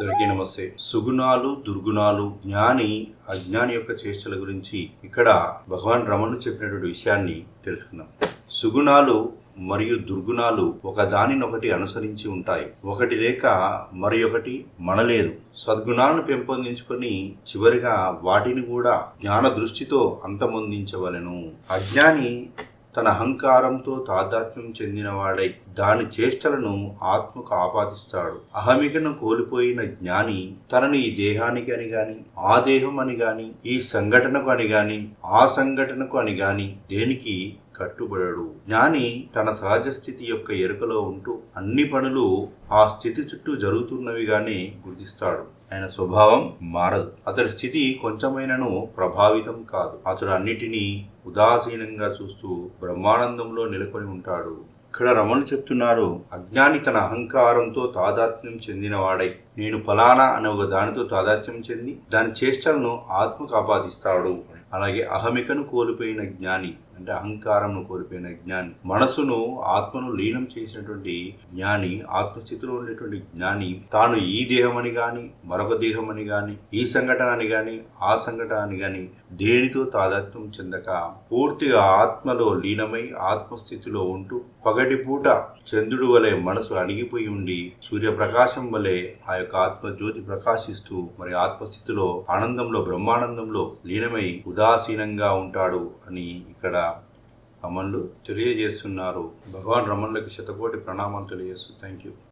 అందరికీ నమస్తే. సుగుణాలు దుర్గుణాలు జ్ఞాని అజ్ఞాని యొక్క చేష్టల గురించి ఇక్కడ భగవాన్ రమణు చెప్పినటువంటి విషయాన్ని తెలుసుకుందాం. సుగుణాలు మరియు దుర్గుణాలు ఒకదానినొకటి అనుసరించి ఉంటాయి. ఒకటి లేక మరి ఒకటి మనలేదు. సద్గుణాలను పెంపొందించుకొని చివరిగా వాటిని కూడా జ్ఞాన దృష్టితో అంతమొందించవలెను. అజ్ఞాని తన అహంకారంతో తాదాత్మ్యం చెందినవాడై దాని చేష్టలను ఆత్మకు ఆపాదిస్తాడు. అహమికను కోల్పోయిన జ్ఞాని తనను ఈ దేహానికి అని గాని ఆ దేహం అని గాని ఈ సంఘటనకు అని గాని ఆ సంఘటనకు అని గాని దేనికి కట్టుబడడు. జ్ఞాని తన సహజ స్థితి యొక్క ఎరుకలో ఉంటూ అన్ని పనులు ఆ స్థితి చుట్టూ జరుగుతున్నవిగానే గుర్తిస్తాడు. ఆయన స్వభావం మారదు. అతడి స్థితి కొంచెమైనను ప్రభావితం కాదు. అతడు అన్నిటినీ ఉదాసీనంగా చూస్తూ బ్రహ్మానందంలో నెలకొని ఉంటాడు. ఇక్కడ రమణు చెప్తున్నారు అజ్ఞాని తన అహంకారంతో తాదాత్మ్యం చెందినవాడై నేను ఫలానా అనే ఒక దానితో తాదాత్మ్యం చెంది దాని చేష్టలను ఆత్మకు ఆపాదిస్తాడు అలాగే అహమికను కోల్పోయిన జ్ఞాని అంటే అహంకారంను కోల్పోయిన జ్ఞాని మనసును ఆత్మను లీనం చేసినటువంటి జ్ఞాని ఆత్మస్థితిలో ఉండేటువంటి జ్ఞాని తాను ఈ దేహమని గాని మరొక దేహమని గాని ఈ సంఘటన అని గాని ఆ సంఘటన అని గాని దేనితో తాదాత్మ్యం చెందక పూర్తిగా ఆత్మలో లీనమై ఆత్మస్థితిలో ఉంటూ పగటిపూట చంద్రుడు వలె మనసు అణిగిపోయి ఉండి సూర్యప్రకాశం వలె ఆ యొక్క ఆత్మజ్యోతి ప్రకాశిస్తూ మరి ఆత్మస్థితిలో ఆనందంలో బ్రహ్మానందంలో లీనమై ఉదాసీనంగా ఉంటాడు అని ఇక్కడ రమణులు తెలియజేస్తున్నారు. భగవాన్ రమణులకి శతకోటి ప్రణామాలు తెలియజేస్తూ. Thank you